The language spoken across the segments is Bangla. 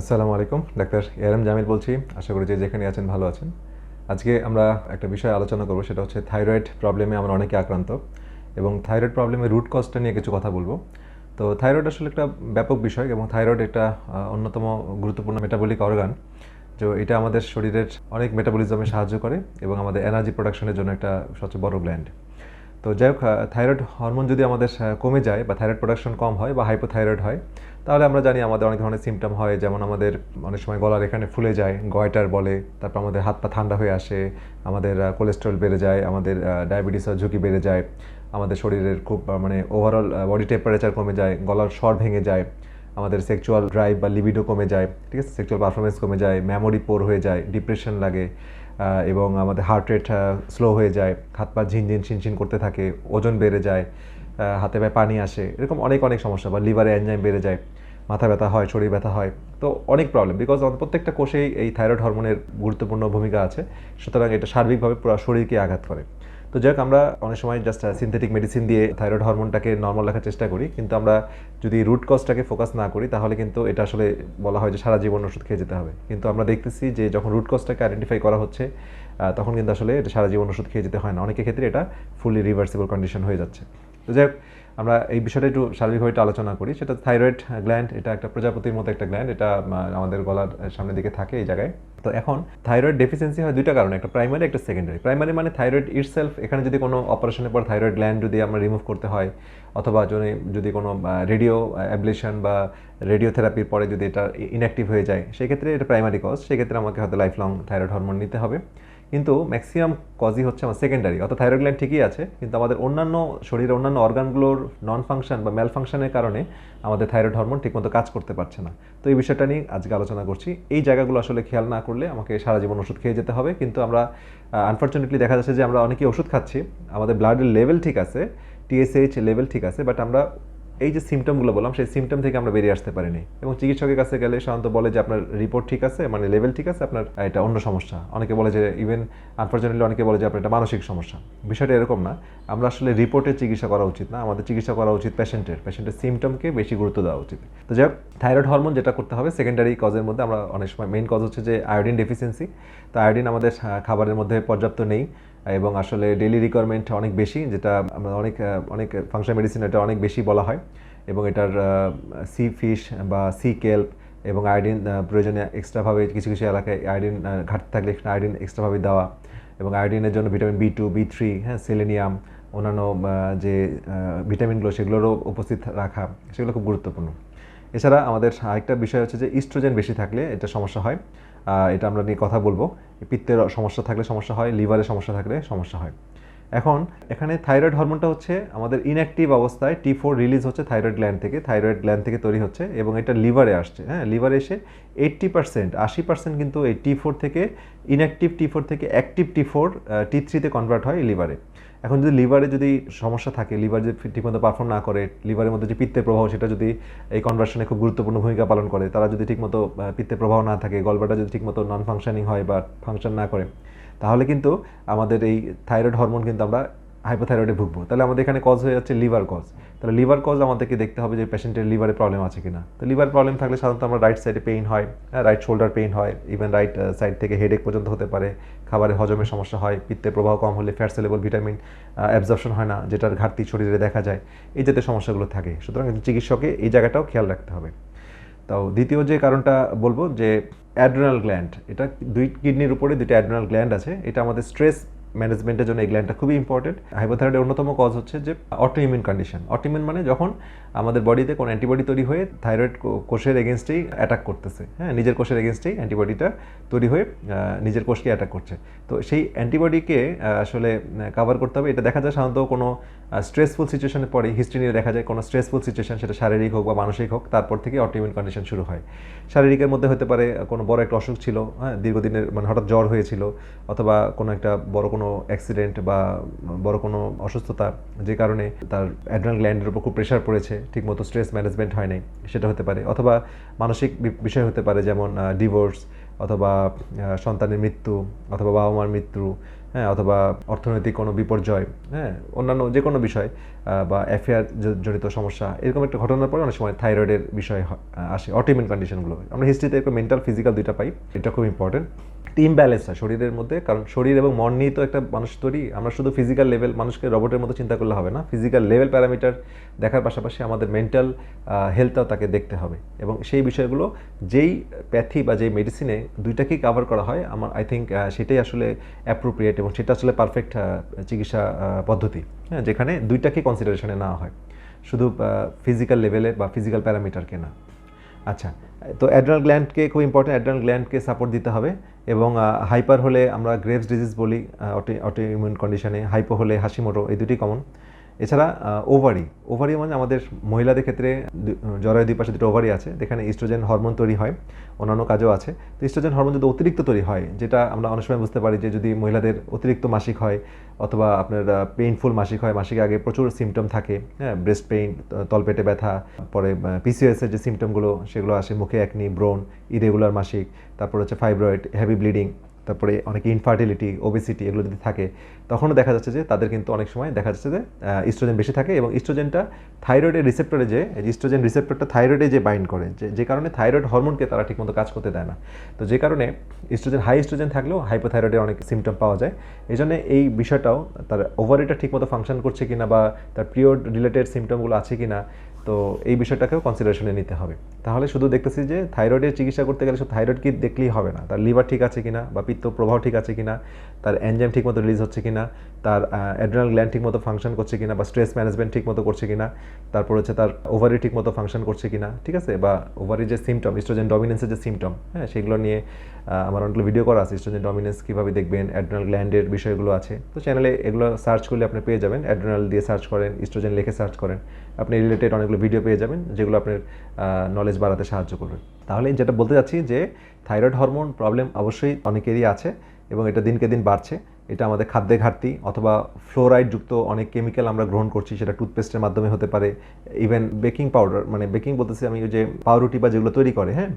আসসালামু আলাইকুম, ডাক্তার এরম জামিল বলছি। আশা করি যে যেখানে আছেন ভালো আছেন। আজকে আমরা একটা বিষয় আলোচনা করব, সেটা হচ্ছে থাইরয়েড প্রবলেমে আমরা অনেকে আক্রান্ত এবং থাইরয়েড প্রবলেমের রুট কজটা নিয়ে কিছু কথা বলব। তো থাইরয়েড আসলে একটা ব্যাপক বিষয় এবং থাইরয়েড একটা অন্যতম গুরুত্বপূর্ণ মেটাবলিক অর্গান তো এটা আমাদের শরীরের অনেক মেটাবলিজমে সাহায্য করে এবং আমাদের এনার্জি প্রোডাকশনের জন্য একটা সবচেয়ে বড় গ্ল্যান্ড তো যাই হোক থাইরয়েড হরমোন যদি আমাদের কমে যায় বা থাইরয়েড প্রোডাকশন কম হয় বা হাইপোথাইরয়েড হয়, তাহলে আমরা জানি আমাদের অনেক ধরনের সিমটম হয়, যেমন আমাদের অনেক সময় গলার এখানে ফুলে যায় গয়টার বলে, তারপর আমাদের হাত পা ঠান্ডা হয়ে আসে, আমাদের কোলেস্ট্রল বেড়ে যায়, আমাদের ডায়াবেটিসের ঝুঁকি বেড়ে যায়, আমাদের শরীরের খুব মানে ওভারঅল বডি টেম্পারেচার কমে যায়, গলার স্বর ভেঙে যায়, আমাদের সেক্সুয়াল ড্রাইভ বা লিবিডো কমে যায়, ঠিক আছে? সেক্সুয়াল পারফরমেন্স কমে যায় মেমোরি পোর হয়ে যায় ডিপ্রেশন লাগে এবং আমাদের হার্ট রেট স্লো হয়ে যায়, হাত পা ঝিনঝিন ছিনছিন করতে থাকে, ওজন বেড়ে যায় হাতে পায়ে পানি আসে, এরকম অনেক অনেক সমস্যা, বা লিভারে এনজাইম বেড়ে যায়, মাথা ব্যথা হয়, শরীর ব্যথা হয়, তো অনেক প্রবলেম বিকজ প্রত্যেকটা কোষেই এই থাইরয়েড হরমোনের গুরুত্বপূর্ণ ভূমিকা আছে, সুতরাং এটা সার্বিকভাবে পুরো শরীরকে আঘাত করে। তো যাই আমরা অনেক সময় জাস্ট সিনথেটিক মেডিসিন দিয়ে থাইরয়েড হরমোনটাকে নর্মাল রাখার চেষ্টা করি, কিন্তু আমরা যদি রুট কজটাকে ফোকাস না করি, তাহলে কিন্তু এটা আসলে বলা হয় যে সারা জীবন ওষুধ খেয়ে যেতে হবে। কিন্তু আমরা দেখতেছি যে যখন রুট কজটাকে আইডেন্টিফাই করা হচ্ছে তখন কিন্তু আসলে এটা সারা জীবন ওষুধ খেয়ে যেতে হয় না। অনেকের ক্ষেত্রে এটা ফুলি রিভার্সিবল কন্ডিশন হয়ে যাচ্ছে। তো যাই হোক আমরা এই বিষয়টা একটু একটু আলোচনা করি। সেটা থাইরয়েড গ্ল্যান্ড এটা একটা প্রজাপতির মতো একটা গ্ল্যান্ড এটা আমাদের গলার সামনের দিকে থাকে এই জায়গায়। তো এখন থাইরয়েড ডেফিসিয়েন্সি হয় দুইটা কারণে, একটা প্রাইমারি একটা সেকেন্ডারি প্রাইমারি মানে থাইরয়েড ইটসেলফ এখানে যদি কোনো অপারেশনের পর থাইরয়েড গ্ল্যান্ড যদি আমরা রিমুভ করতে হয়, অথবা যদি যদি কোনো রেডিও অ্যাবলেশন বা রেডিওথেরাপির পরে যদি এটা ইনঅ্যাক্টিভ হয়ে যায়, সেক্ষেত্রে এটা প্রাইমারি কজ সেক্ষেত্রে আমাকে হয়তো লাইফ লং থাইরয়েড হরমোন নিতে হবে। কিন্তু ম্যাক্সিমাম কজই হচ্ছে আমার সেকেন্ডারি অর্থাৎ থাইরয়েড ঠিকই আছে, কিন্তু আমাদের অন্যান্য শরীরের অন্যান্য অর্গানগুলোর নন ফাংশন বা ম্যাল ফাংশনের কারণে আমাদের থাইরয়েড হরমোন ঠিকমতো কাজ করতে পারছে না। তো এই বিষয়টা নিয়ে আজকে আলোচনা করছি। এই জায়গাগুলো আসলে খেয়াল না করলে আমাকে সারা জীবন ওষুধ খেয়ে যেতে হবে, কিন্তু আমরা আনফর্চুনেটলি দেখা যাচ্ছে যে আমরা অনেকেই ওষুধ খাচ্ছি, আমাদের ব্লাডের লেভেল ঠিক আছে টিএসএইচ লেভেল ঠিক আছে বাট আমরা এই যে সিমটমগুলো বললাম, সেই সিমটম থেকে আমরা বেরিয়ে আসতে পারিনি। এবং চিকিৎসকের কাছে গেলে সাধারণত বলে যে, আপনার রিপোর্ট ঠিক আছে মানে লেভেল ঠিক আছে, আপনার এটা অন্য সমস্যা। অনেকে বলে যে ইভেন আনফর্চুনেটলি অনেকে বলে যে, আপনার এটা মানসিক সমস্যা। বিষয়টা এরকম না। আমরা আসলে রিপোর্টের চিকিৎসা করা উচিত না। আমাদের চিকিৎসা করা উচিত পেশেন্টের পেশেন্টের সিমটমকে বেশি গুরুত্ব দেওয়া উচিত। তো যাই হোক থাইরয়েড হরমোন যেটা করতে হবে সেকেন্ডারি কজের মধ্যে আমরা অনেক সময় মেইন কজ হচ্ছে যে আয়োডিন ডেফিসিয়েন্সি তো আয়োডিন আমাদের খাবারের মধ্যে পর্যাপ্ত নেই। এবং আসলে ডেলি রিকোয়ারমেন্ট অনেক বেশি, যেটা আমরা অনেক অনেক ফাংশন মেডিসিন এটা অনেক বেশি বলা হয়। এবং এটার সি ফিশ বা সি কেল্প এবং আয়োডিন প্রয়োজনে এক্সট্রাভাবে কিছু কিছু এলাকায় আয়োডিন ঘাটতি থাকলে আয়োডিন এক্সট্রাভাবে দেওয়া। এবং আয়োডিনের জন্য vitamin B two B three হ্যাঁ সেলেনিয়াম অন্যান্য যে ভিটামিনগুলো সেগুলোরও উপস্থিত রাখা, সেগুলো খুব গুরুত্বপূর্ণ। এছাড়া আমাদের আরেকটা বিষয় হচ্ছে যে ইস্ট্রোজেন বেশি থাকলে এটা সমস্যা হয়। এটা আমরা নিয়ে কথা বলব। পিত্তের সমস্যা থাকলে সমস্যা হয় লিভারের সমস্যা থাকলে সমস্যা হয়। এখন এখানে থাইরয়েড হরমোনটা হচ্ছে আমাদের ইনঅ্যাক্টিভ অবস্থায় টি ফোর রিলিজ হচ্ছে থাইরয়েড গ্ল্যান্ড থেকে। থাইরয়েড গ্ল্যান্ড থেকে তৈরি হচ্ছে এবং এটা লিভারে আসছে হ্যাঁ? লিভারে এসে এইট্টি পার্সেন্ট আশি পার্সেন্ট কিন্তু এই টি ফোর থেকে ইনঅ্যাক্টিভ টি ফোর থেকে অ্যাক্টিভ টি ফোর টি থ্রিতে কনভার্ট হয় লিভারে। এখন যদি লিভারে যদি সমস্যা থাকে, লিভার যদি ঠিকমতো পারফর্ম না করে, লিভারের মধ্যে যে পিত্তের প্রভাব সেটা যদি এই কনভার্সনে খুব গুরুত্বপূর্ণ ভূমিকা পালন করে, তারা যদি ঠিকমতো পিত্তের প্রভাব না থাকে গলবাটা যদি ঠিকমতো নন ফাংশনিং হয় বা ফাংশন না করে, তাহলে কিন্তু আমাদের এই থাইরয়েড হরমোন কিন্তু আমরা হাইপোথাইরয়েডে ভুগবো। তাহলে আমাদের এখানে কজ হয়ে যাচ্ছে লিভার কজ তাহলে লিভার কজ আমাদেরকে দেখতে হবে যে পেশেন্টের লিভারে প্রবলেম আছে কিনা। তো লিভার প্রবলেম থাকলে সাধারণত আমরা রাইট সাইডে পেইন হয় রাইট শোল্ডার পেইন হয় ইভেন রাইট সাইড থেকে হেডেক পর্যন্ত হতে পারে, খাবারে হজমের সমস্যা হয় পিত্তের প্রভাব কম হলে ফ্যাট সেলেবল ভিটামিন অ্যাবজর্পশন হয় না, যেটার ঘাটতি শরীরে দেখা যায়, এই জাতীয় সমস্যাগুলো থাকে। সুতরাং চিকিৎসকে এই জায়গাটাও খেয়াল রাখতে হবে। তো দ্বিতীয় যে কারণটা বলব যে অ্যাড্রেনাল গ্ল্যান্ড এটা দুই কিডনির উপরে দুইটা অ্যাড্রেনাল গ্ল্যান্ড আছে, এটা আমাদের স্ট্রেস ম্যানেজমেন্টের জন্য এই গ্ল্যান্ডটা খুবই ইম্পর্টেন্ট হাইপোথাইরয়েডের অন্যতম কজ হচ্ছে যে অটো অটোইমিউন কন্ডিশন অটোইমিউন মানে যখন আমাদের বডিতে কোনো অ্যান্টিবডি তৈরি হয়ে থাইরয়েড কোষের এগেনস্টেই অ্যাটাক করতেছে। হ্যাঁ নিজের কোষের এগেনস্টেই অ্যান্টিবডিটা তৈরি হয়ে নিজের কোষকে অ্যাটাক করছে। তো সেই অ্যান্টিবডিকে আসলে কাভার করতে হবে। এটা দেখা যায় সাধারণত কোনো স্ট্রেসফুল সিচুয়েশনের পরে হিস্ট্রি নিয়ে দেখা যায় কোনো স্ট্রেসফুল সিচুয়েশন সেটা শারীরিক হোক বা মানসিক হোক, তারপর থেকে অটোইমিউন কন্ডিশন শুরু হয়। শারীরিকের মধ্যে হতে পারে কোনো বড় একটা অসুখ ছিল হ্যাঁ দীর্ঘদিনের মানে হঠাৎ জ্বর হয়েছিল, অথবা কোনো একটা বড় কোনো অ্যাক্সিডেন্ট বা বড় কোনো অসুস্থতা, যে কারণে তার অ্যাড্রাল গ্ল্যান্ডের উপর খুব প্রেশার পড়েছে, ঠিকমতো স্ট্রেস ম্যানেজমেন্ট হয় নাই, সেটা হতে পারে। অথবা মানসিক বিষয় হতে পারে, যেমন ডিভোর্স অথবা সন্তানের মৃত্যু, অথবা বাবা মার মৃত্যু হ্যাঁ অথবা অর্থনৈতিক কোনো বিপর্যয় হ্যাঁ অন্যান্য যে কোনো বিষয় বা অ্যাফেয়ার জড়িত সমস্যা, এরকম একটা ঘটনার পরে অনেক সময় থাইরয়েডের বিষয় আসে অটোইমিউন কন্ডিশনগুলো আমরা হিস্ট্রিতে একটু মেন্টাল ফিজিক্যাল দুইটা পাই, এটা খুব ইম্পর্টেন্ট টিম ব্যালেন্স হয় শরীরের মধ্যে, কারণ শরীর এবং মন নিয়ে তো একটা মানুষ তৈরি। আমরা শুধু ফিজিক্যাল লেভেল মানুষকে রোবটের মতো চিন্তা করলে হবে না। ফিজিক্যাল লেভেল প্যারামিটার দেখার পাশাপাশি আমাদের মেন্টাল হেলথটাও তাকে দেখতে হবে। এবং সেই বিষয়গুলো যেই প্যাথি বা যেই মেডিসিনে দুইটাকেই কাভার করা হয়, আমার আই থিঙ্ক সেটাই আসলে অ্যাপ্রোপ্রিয়েট এবং সেটা আসলে পারফেক্ট চিকিৎসা পদ্ধতি। হ্যাঁ যেখানে দুইটাকে কনসিডারেশনে নেওয়া হয়। শুধু ফিজিক্যাল লেভেলে বা ফিজিক্যাল প্যারামিটারকে না। আচ্ছা তো অ্যাড্রাল গ্ল্যান্ডকে খুব ইম্পর্টেন্ট অ্যাড্রাল গ্ল্যান্ডকে সাপোর্ট দিতে হবে এবং হাইপার হলে আমরা গ্রেভস ডিজিজ বলি অটো ইমিউন কন্ডিশনে হাইপো হলে হাসিমোটো এই দুটি কমন এছাড়া ওভারি ওভারি মানে আমাদের মহিলাদের ক্ষেত্রে দু- জরায়ু দুই পাশে দুটো ওভারি আছে, যেখানে ইস্ট্রোজেন হরমোন তৈরি হয়, অন্যান্য কাজও আছে। তো ইস্ট্রোজেন হরমোন যদি অতিরিক্ত তৈরি হয়, যেটা আমরা অনেক সময় বুঝতে পারি যে যদি মহিলাদের অতিরিক্ত মাসিক হয় অথবা আপনার পেইনফুল মাসিক হয়, মাসিক আগে প্রচুর সিমটম থাকে হ্যাঁ ব্রেস্ট পেইন তলপেটে ব্যথা, পরে পিসিএসের যে সিমটমগুলো সেগুলো আসে, মুখে একনি ব্রোন ইরেগুলার মাসিক, তারপর হচ্ছে ফাইব্রয়েড হেভি ব্লিডিং তারপরে অনেকে ইনফার্টিলিটি ওবেসিটি এগুলো যদি থাকে, তখনও দেখা যাচ্ছে যে তাদের কিন্তু অনেক সময় দেখা যাচ্ছে যে ইস্ট্রোজেন বেশি থাকে এবং ইস্ট্রোজেনটা থাইরয়েডের রিসেপ্টরে যে ইস্ট্রোজেন রিসেপ্টরটা থাইরয়েডে যে বাইন্ড করে, যে যে কারণে থাইরয়েড হরমোনকে তারা ঠিকমতো কাজ করতে দেয় না। তো যে কারণে ইস্ট্রোজেন হাই ইস্ট্রোজেন থাকলেও হাইপোথাইরয়েডের অনেক সিমটম পাওয়া যায়। এই জন্য এই বিষয়টাও তার ওভারিটা ঠিকমতো ফাংশন করছে কিনা বা তার পিরিয়ড রিলেটেড সিমটমগুলো আছে কিনা তো এই বিষয়টাকেও কনসিডারেশনে নিতে হবে। তাহলে শুধু দেখতেছি যে থাইরয়েডের চিকিৎসা করতে গেলে শুধু থাইরয়েড কি দেখলেই হবে না? তার লিভার ঠিক আছে কিনা বা পিত্ত প্রবাহ ঠিক আছে কিনা? তার এনজাইম ঠিকমতো রিলিজ হচ্ছে কিনা? তার অ্যাড্রেনাল গ্ল্যান্ড ঠিকমতো ফাংশন করছে কিনা? বা স্ট্রেস ম্যানেজমেন্ট ঠিকমতো করছে কিনা? তারপর হচ্ছে তার ওভারি ঠিকমতো ফাংশন করছে কিনা? ঠিক আছে? বা ওভারির যে সিমটম ইস্ট্রোজেন ডমিনেন্সের যে সিমটম হ্যাঁ সেগুলো নিয়ে আমার অনেকগুলো ভিডিও করা আছে। ইস্ট্রোজেন ডমিনেন্স কীভাবে দেখবেন? অ্যাড্রেনাল গ্ল্যান্ডের বিষয়গুলো আছে। তো চ্যানেলে এগুলো সার্চ করলে আপনি পেয়ে যাবেন। অ্যাড্রেনাল দিয়ে সার্চ করেন ইস্ট্রোজেন লিখে সার্চ করেন। আপনি রিলেটেড অনেকগুলো ভিডিও পেয়ে যাবেন, যেগুলো আপনার নলেজ বাড়াতে সাহায্য করবে। তাহলে যেটা বলতে চাচ্ছি যে থাইরয়েড হরমোন প্রবলেম অবশ্যই অনেকেরই আছে এবং এটা দিনকে দিন বাড়ছে। এটা আমাদের খাদ্যে ঘাটতি অথবা ফ্লোরাইড যুক্ত অনেক কেমিক্যাল আমরা গ্রহণ করছি, সেটা টুথপেস্টের মাধ্যমে হতে পারে। ইভেন বেকিং পাউডার মানে বেকিং বলতেছি আমি ওই যে পাউরুটি বা যেগুলো তৈরি করে হ্যাঁ?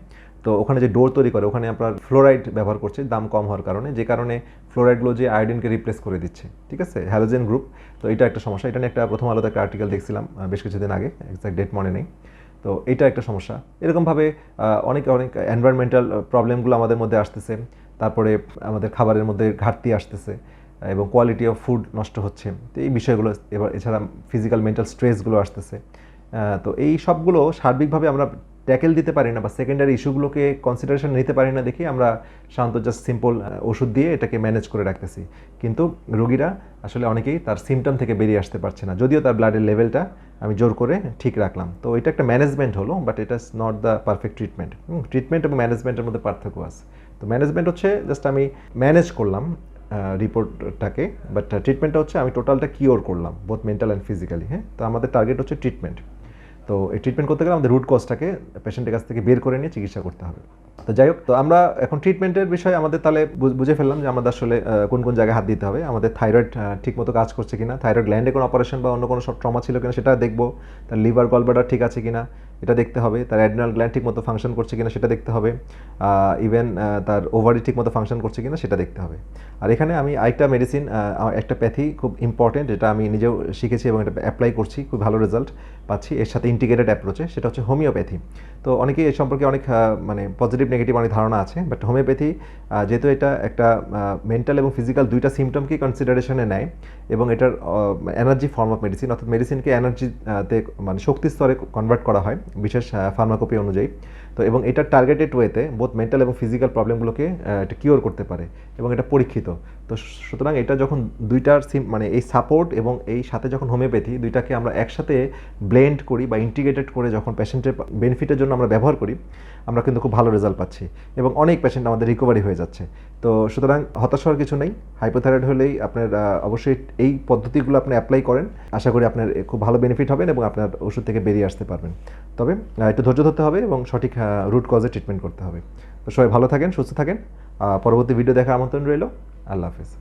তো ওখানে যে ডোর তৈরি করে, ওখানে আপনার ফ্লোরাইড ব্যবহার করছে, দাম কম হওয়ার কারণে, যে কারণে ফ্লোরাইডগুলো যে আয়োডিনকে রিপ্লেস করে দিচ্ছে, ঠিক আছে? হ্যালোজেন গ্রুপ তো এটা একটা সমস্যা। এটা নিয়ে একটা প্রথম আলোতে একটা আর্টিকেল দেখছিলাম বেশ কিছুদিন আগে এক্সাক্ট ডেট মনে নেই। তো এটা একটা সমস্যা। এরকমভাবে অনেক অনেক এনভায়রনমেন্টাল প্রবলেমগুলো আমাদের মধ্যে আসতেছে। তারপরে আমাদের খাবারের মধ্যে ঘাটতি আসতেছে, এবং কোয়ালিটি অফ ফুড নষ্ট হচ্ছে। তো এই বিষয়গুলো এবার, এছাড়া ফিজিক্যাল মেন্টাল স্ট্রেসগুলো আসতেছে। তো এই সবগুলো সার্বিকভাবে আমরা ট্যাকেল দিতে পারি না বা সেকেন্ডারি ইস্যুগুলোকে কনসিডারেশন নিতে পারি না দেখি আমরা শান্ত জাস্ট সিম্পল ওষুধ দিয়ে এটাকে ম্যানেজ করে রাখতেছি। কিন্তু রোগীরা আসলে অনেকেই তার সিমটম থেকে বেরিয়ে আসতে পারছে না। যদিও তার ব্লাডের লেভেলটা আমি জোর করে ঠিক রাখলাম। তো এটা একটা ম্যানেজমেন্ট হলো বাট এটা not the perfect treatment treatment এবং ম্যানেজমেন্টের মধ্যে পার্থক্য আছে। তো ম্যানেজমেন্ট হচ্ছে জাস্ট আমি ম্যানেজ করলাম রিপোর্টটাকে বাট ট্রিটমেন্টটা হচ্ছে আমি টোটালটা কিওর করলাম বোথ মেন্টাল অ্যান্ড ফিজিক্যালি হ্যাঁ? তো আমাদের টার্গেট হচ্ছে ট্রিটমেন্ট তো এই ট্রিটমেন্ট করতে গেলে আমাদের রুট কজটাকে পেশেন্টের কাছ থেকে বের করে নিয়ে চিকিৎসা করতে হবে। তো যাই হোক, তো আমরা এখন ট্রিটমেন্টের বিষয়ে আমাদের তাহলে বুঝে ফেললাম যে আমাদের আসলে কোন কোন জায়গায় হাত দিতে হবে। আমাদের থাইরয়েড ঠিক মতো কাজ করছে কিনা থাইরয়েড গ্ল্যান্ডে কোনো অপারেশন বা অন্য কোনো সব ট্রমা ছিল কিনা সেটা দেখব, তার লিভার গলবাটা ঠিক আছে কিনা এটা দেখতে হবে। তার অ্যাড্রিনাল গ্ল্যান্ড ঠিক মতো ফাংশন করছে কিনা সেটা দেখতে হবে। ইভেন তার ওভারি ঠিক মতো ফাংশন করছে কিনা সেটা দেখতে হবে। আর এখানে আমি আরেকটা মেডিসিন একটা প্যাথি খুব ইম্পর্টেন্ট যেটা আমি নিজেও শিখেছি এবং এটা অ্যাপ্লাই করছি, খুব ভালো রেজাল্ট পাচ্ছি। এর সাথে ইন্টিগ্রেটেড অ্যাপ্রোচে সেটা হচ্ছে হোমিওপ্যাথি তো অনেকেই এ সম্পর্কে অনেক মানে পজিটিভ নেগেটিভ অনেক ধারণা আছে বাট হোমিওপ্যাথি যেহেতু এটা একটা মেন্টাল এবং ফিজিক্যাল দুইটা সিমটমকে কনসিডারেশনে নেয় এবং এটার এনার্জি ফর্ম অফ মেডিসিন অর্থাৎ মেডিসিনকে এনার্জিতে মানে শক্তি স্তরে কনভার্ট করা হয়। বিশেষ ফার্মাকপি অনুযায়ী। তো এবং এটার টার্গেটেড ওয়েতে বোথ মেন্টাল এবং ফিজিক্যাল প্রবলেমগুলোকে এটা কিওর করতে পারে এবং এটা পরীক্ষিত। তো সুতরাং এটা যখন দুইটার সিম মানে এই সাপোর্ট এবং এই সাথে যখন হোমিওপ্যাথি দুইটাকে আমরা একসাথে ব্লেন্ড করি বা ইন্টিগ্রেটেড করে যখন পেশেন্টের বেনিফিটের জন্য আমরা ব্যবহার করি, আমরা কিন্তু খুব ভালো রেজাল্ট পাচ্ছি। এবং অনেক পেশেন্ট আমাদের রিকভারি হয়ে যাচ্ছে। তো সুতরাং হতাশ হওয়ার কিছু নেই। হাইপোথাইরয়েড হলেই আপনার অবশ্যই এই পদ্ধতিগুলো আপনি অ্যাপ্লাই করেন। আশা করি আপনার খুব ভালো বেনিফিট হবেন এবং আপনার ওষুধ থেকে বেরিয়ে আসতে পারবেন। তবে একটু ধৈর্য ধরতে হবে এবং সঠিক রুট কজে ট্রিটমেন্ট করতে হবে। তো সবাই ভালো থাকেন, সুস্থ থাকেন। পরবর্তী ভিডিও দেখার আমন্ত্রণ রইল। আল্লাহ হাফিজ।